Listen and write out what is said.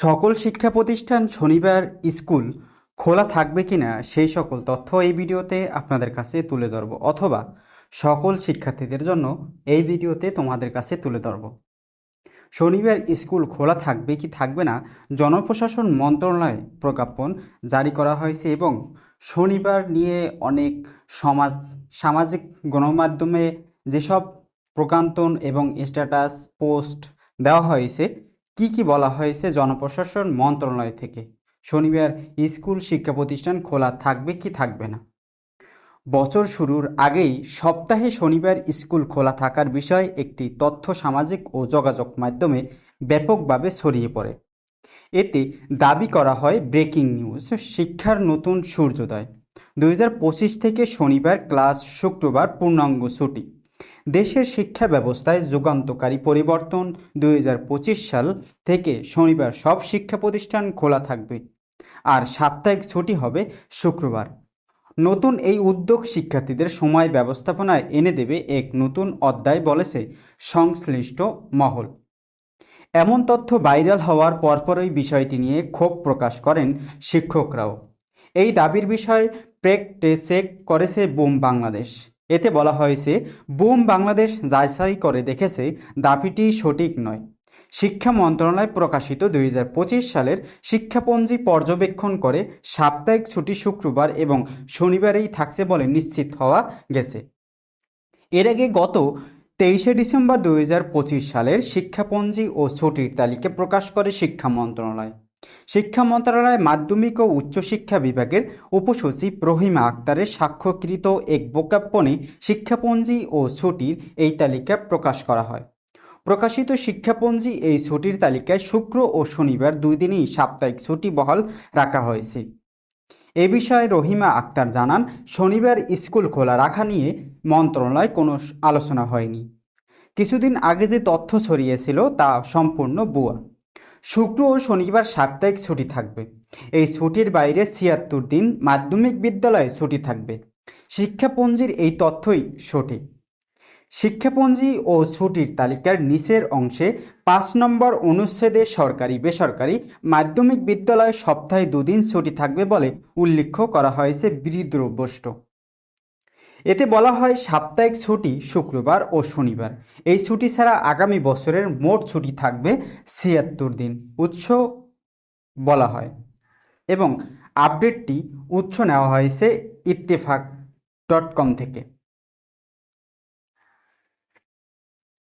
সকল শিক্ষা প্রতিষ্ঠান শনিবার স্কুল খোলা থাকবে কিনা সেই সকল তথ্য এই ভিডিওতে আপনাদের কাছে তুলে ধরব, অথবা সকল শিক্ষার্থীদের জন্য এই ভিডিওতে তোমাদের কাছে তুলে ধরব। শনিবার স্কুল খোলা থাকবে কি থাকবে না জনপ্রশাসন মন্ত্রণালয় প্রজ্ঞাপন জারি করা হয়েছে এবং শনিবার নিয়ে অনেক সমাজ, সামাজিক গণমাধ্যমে যেসব প্রকান্তন এবং স্ট্যাটাস পোস্ট দেওয়া হয়েছে কি কি বলা হয়েছে জনপ্রশাসন মন্ত্রণালয় থেকে? শনিবার স্কুল শিক্ষা প্রতিষ্ঠান খোলা থাকবে কি থাকবে না? বছর শুরুর আগেই সপ্তাহে শনিবার স্কুল খোলা থাকার বিষয়ে একটি তথ্য সামাজিক ও যোগাযোগ মাধ্যমে ব্যাপকভাবে ছড়িয়ে পড়ে। এতে দাবি করা হয় ব্রেকিং নিউজ, শিক্ষার নতুন সূর্যোদয়। দু হাজার পঁচিশ থেকে শনিবার ক্লাস শুক্রবার পূর্ণাঙ্গ ছুটি। দেশের শিক্ষা ব্যবস্থায় যুগান্তকারী পরিবর্তন দুই হাজার পঁচিশ সাল থেকে শনিবার সব শিক্ষা প্রতিষ্ঠান খোলা থাকবে। আর সাপ্তাহিক ছুটি হবে শুক্রবার। নতুন এই উদ্যোগ শিক্ষার্থীদের সময় ব্যবস্থাপনায় এনে দেবে এক নতুন অধ্যায় বলেছে সংশ্লিষ্ট মহল। এমন তথ্য ভাইরাল হওয়ার পরপরই বিষয়টি নিয়ে ক্ষোভ প্রকাশ করেন শিক্ষকরাও। এই দাবির বিষয়ে প্রেকটেসেক করেছে বুম বাংলাদেশ। এতে বলা হয়েছে, বুম বাংলাদেশ যাচাই করে দেখেছে দাবিটি সঠিক নয়। শিক্ষা মন্ত্রণালয় প্রকাশিত দুই হাজার পঁচিশ সালের শিক্ষাপঞ্জি পর্যবেক্ষণ করে সাপ্তাহিক ছুটি শুক্রবার এবং শনিবারেই থাকছে বলে নিশ্চিত হওয়া গেছে। এর আগে গত তেইশে ডিসেম্বর দুই হাজার পঁচিশ সালের শিক্ষাপঞ্জি ও ছুটির তালিকা প্রকাশ করে শিক্ষা মন্ত্রণালয়। শিক্ষা মন্ত্রণালয় মাধ্যমিক ও উচ্চশিক্ষা বিভাগের উপসচিব রহিমা আক্তারের স্বাক্ষরকৃত এক প্রজ্ঞাপনে শিক্ষাপঞ্জি ও ছুটির এই তালিকা প্রকাশ করা হয়। প্রকাশিত শিক্ষাপঞ্জি এই ছুটির তালিকায় শুক্র ও শনিবার দুই দিনই সাপ্তাহিক ছুটি বহাল রাখা হয়েছে। এ বিষয়ে রহিমা আক্তার জানান, শনিবার স্কুল খোলা রাখা নিয়ে মন্ত্রণালয় কোনো আলোচনা হয়নি। কিছুদিন আগে যে তথ্য ছড়িয়েছিল তা সম্পূর্ণ ভুয়া। শুক্র ও শনিবার সাপ্তাহিক ছুটি থাকবে। এই ছুটির বাইরে ছিয়াত্তর দিন মাধ্যমিক বিদ্যালয়ে ছুটি থাকবে। শিক্ষাপঞ্জির এই তথ্যই সঠিক। শিক্ষাপঞ্জি ও ছুটির তালিকার নিচের অংশে পাঁচ নম্বর অনুচ্ছেদে সরকারি বেসরকারি মাধ্যমিক বিদ্যালয়ে সপ্তাহে দুদিন ছুটি থাকবে বলে উল্লেখ করা হয়েছে বিদ্রোবষ্ট এতে বলা হয় সাপ্তাহিক ছুটি শুক্রবার ও শনিবার। এই ছুটি ছাড়া আগামী বছরের মোট ছুটি থাকবে ছিয়াত্তর দিন, উৎস বলা হয়। এবং আপডেটটি উৎস নেওয়া হয়েছে ইত্তেফাক ডট কম থেকে।